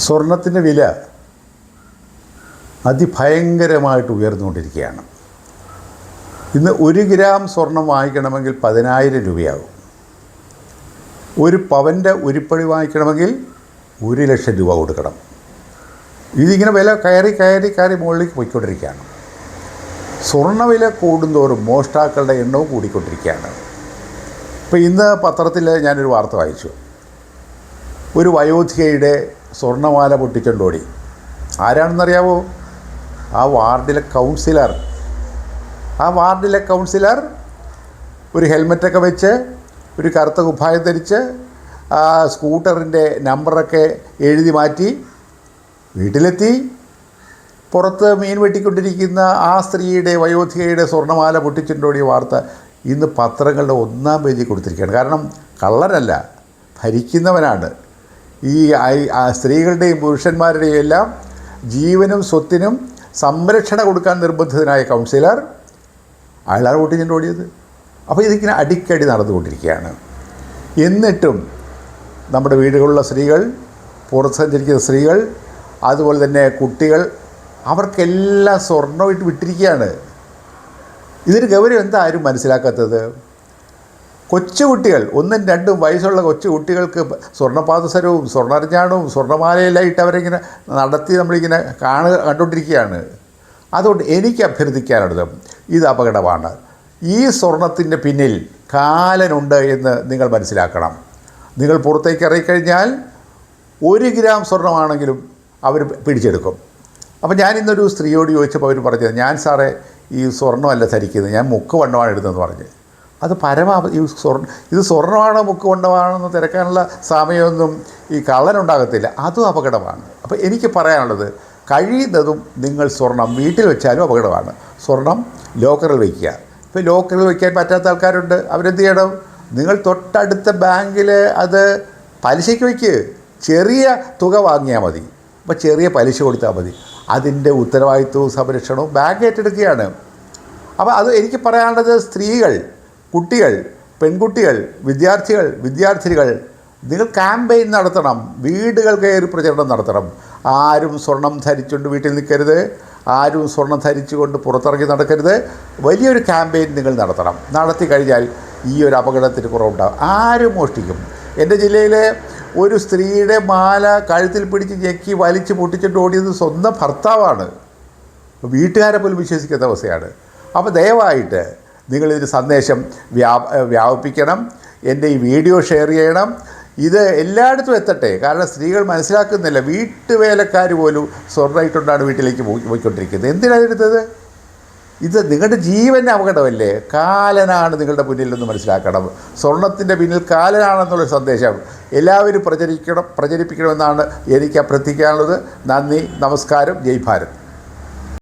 സ്വർണത്തിന്റെ വില അതിഭയങ്കരമായിട്ട് ഉയർന്നുകൊണ്ടിരിക്കുകയാണ്. ഇന്ന് ഒരു ഗ്രാം സ്വർണം വാങ്ങിക്കണമെങ്കിൽ പതിനായിരം രൂപയാകും. ഒരു പവന്റെ ഉരുപ്പടി വാങ്ങിക്കണമെങ്കിൽ ഒരു ലക്ഷം രൂപ കൊടുക്കണം. ഇതിങ്ങനെ വില കയറി കയറി കയറി മുകളിലേക്ക് പോയിക്കൊണ്ടിരിക്കുകയാണ്. സ്വർണവില കൂടുന്തോറും മോഷ്ടാക്കളുടെ എണ്ണവും കൂടിക്കൊണ്ടിരിക്കുകയാണ്. ഇപ്പോൾ ഇന്ന് പത്രത്തിൽ ഞാനൊരു വാർത്ത വായിച്ചു. ഒരു വയോധികയുടെ സ്വർണമാല പൊട്ടിച്ചുകൊണ്ടോടി ആരാണെന്നറിയാവോ? ആ വാർഡിലെ കൗൺസിലർ. ആ വാർഡിലെ കൗൺസിലർ ഒരു ഹെൽമെറ്റൊക്കെ വെച്ച് ഒരു കറുത്ത കുപ്പായം ധരിച്ച് ആ സ്കൂട്ടറിന്റെ നമ്പറൊക്കെ എഴുതി മാറ്റി വീട്ടിലെത്തി. പുറത്ത് മീൻ വെട്ടിക്കൊണ്ടിരിക്കുന്ന ആ സ്ത്രീയുടെ വയോധികയുടെ സ്വർണമാല പൊട്ടിച്ചുണ്ടോടിയ വാർത്ത ഇന്ന് പത്രങ്ങളുടെ ഒന്നാം പേജിൽ കൊടുത്തിരിക്കുകയാണ്. കാരണം കള്ളനല്ല ഭരിക്കുന്നവനാണ്. ഈ സ്ത്രീകളുടെയും പുരുഷന്മാരുടെയും എല്ലാം ജീവനും സ്വത്തിനും സംരക്ഷണ കൊടുക്കാൻ നിർബന്ധിതനായ കൗൺസിലർ അയാളാണ് പൊട്ടിച്ചിട്ട് ഓടിയത്. അപ്പോൾ ഇതിങ്ങനെ അടിക്കടി നടന്നുകൊണ്ടിരിക്കുകയാണ്. എന്നിട്ടും നമ്മുടെ വീടുകളിലുള്ള സ്ത്രീകൾ പുറത്ത് സഞ്ചരിക്കുന്ന സ്ത്രീകൾ അതുപോലെ തന്നെ കുട്ടികൾ അവർക്കെല്ലാം സ്വർണമായിട്ട് വിട്ടിരിക്കുകയാണ്. ഇതിന് ഗൗരവം എന്താ ആരും മനസ്സിലാക്കാത്തത്? കൊച്ചുകുട്ടികൾ ഒന്നും രണ്ടും വയസ്സുള്ള കൊച്ചുകുട്ടികൾക്ക് സ്വർണപാദസരവും സ്വർണരഞ്ഞാണവും സ്വർണമാലയിലായിട്ട് അവരിങ്ങനെ നടത്തി നമ്മളിങ്ങനെ കാണുക കണ്ടുകൊണ്ടിരിക്കുകയാണ്. അതുകൊണ്ട് എനിക്ക് അഭ്യർത്ഥിക്കാനുള്ളത് ഇത് അപകടമാണ്. ഈ സ്വർണത്തിന്റെ പിന്നിൽ കാലനുണ്ട് എന്ന് നിങ്ങൾ മനസ്സിലാക്കണം. നിങ്ങൾ പുറത്തേക്ക് ഇറങ്ങിക്കഴിഞ്ഞാൽ ഒരു ഗ്രാം സ്വർണമാണെങ്കിലും അവർ പിടിച്ചെടുക്കും. അപ്പോൾ ഞാൻ ഇന്നൊരു സ്ത്രീയോട് ചോദിച്ചപ്പോൾ അവർ പറഞ്ഞത് ഞാൻ സാറേ ഈ സ്വർണമല്ല ധരിക്കുന്നത് ഞാൻ മുക്ക് വണ്ണമാണ് ഇടുന്നതെന്ന് പറഞ്ഞ്. അത് പരമാവധി ഈ സ്വർണ ഇത് സ്വർണമാണോ മുക്ക് വണ്ണമാണോ എന്ന് തിരക്കാനുള്ള സമയമൊന്നും ഈ കള്ളനുണ്ടാകത്തില്ല. അതും അപകടമാണ്. അപ്പോൾ എനിക്ക് പറയാനുള്ളത് കഴിയുന്നതും നിങ്ങൾ സ്വർണം വീട്ടിൽ വെച്ചാലും അപകടമാണ്. സ്വർണം ലോക്കറിൽ വയ്ക്കുക ഇപ്പോൾ ലോക്കറിൽ വയ്ക്കാൻ പറ്റാത്ത ആൾക്കാരുണ്ട്. അവരെന്ത് ചെയ്യണം? നിങ്ങൾ തൊട്ടടുത്ത ബാങ്കിൽ അത് പലിശയ്ക്ക് വയ്ക്ക്. ചെറിയ തുക വാങ്ങിയാൽ മതി. അപ്പോൾ ചെറിയ പലിശ കൊടുത്താൽ മതി. അതിന്റെ ഉത്തരവാദിത്വവും സംരക്ഷണവും ബാങ്ക് ഏറ്റെടുക്കുകയാണ്. അപ്പോൾ അത് എനിക്ക് പറയാനുള്ളത് സ്ത്രീകൾ കുട്ടികൾ പെൺകുട്ടികൾ വിദ്യാർത്ഥികൾ വിദ്യാർത്ഥിനികൾ നിങ്ങൾ ക്യാമ്പയിൻ നടത്തണം. വീടുകൾ കയറി പ്രചരണം നടത്തണം. ആരും സ്വർണം ധരിച്ചുകൊണ്ട് വീട്ടിൽ നിൽക്കരുത്. ആരും സ്വർണം ധരിച്ചുകൊണ്ട് പുറത്തിറങ്ങി നടക്കരുത്. വലിയൊരു ക്യാമ്പയിൻ നിങ്ങൾ നടത്തണം. നടത്തി കഴിഞ്ഞാൽ ഈ ഒരു അപകടത്തിന് കുറവുണ്ടാകും ആരും മോഷ്ടിക്കും. എന്റെ ജില്ലയിലെ ഒരു സ്ത്രീയുടെ മാല കഴുത്തിൽ പിടിച്ച് ഞെക്കി വലിച്ച് പൊട്ടിച്ചിട്ട് ഓടിയത് സ്വന്തം ഭർത്താവാണ്. വീട്ടുകാരെ പോലും വിശ്വസിക്കാത്ത അവസ്ഥയാണ്. അപ്പോൾ ദയവായിട്ട് നിങ്ങളിതിന് സന്ദേശം വ്യാ വ്യാപിപ്പിക്കണം. എന്റെ ഈ വീഡിയോ ഷെയർ ചെയ്യണം. ഇത് എല്ലായിടത്തും എത്തട്ടെ. കാരണം സ്ത്രീകൾ മനസ്സിലാക്കുന്നില്ല. വീട്ടുവേലക്കാർ പോലും സ്വർണമായിട്ടുണ്ടാണ് വീട്ടിലേക്ക് പോയി പോയിക്കൊണ്ടിരിക്കുന്നത്. എന്തിനാണ് എടുത്തത് ഇത് നിങ്ങളുടെ ജീവന്റെ അപകടമല്ലേ? കാലനാണ് നിങ്ങളുടെ മുന്നിൽ നിന്ന് മനസ്സിലാക്കണം. സ്വർണത്തിന്റെ പിന്നിൽ കാലനാണെന്നുള്ള സന്ദേശം എല്ലാവരും പ്രചരിക്കണം പ്രചരിപ്പിക്കണമെന്നാണ് എനിക്ക് അഭ്യർത്ഥിക്കാനുള്ളത്. നന്ദി നമസ്കാരം. ജയ് ഭാരത്.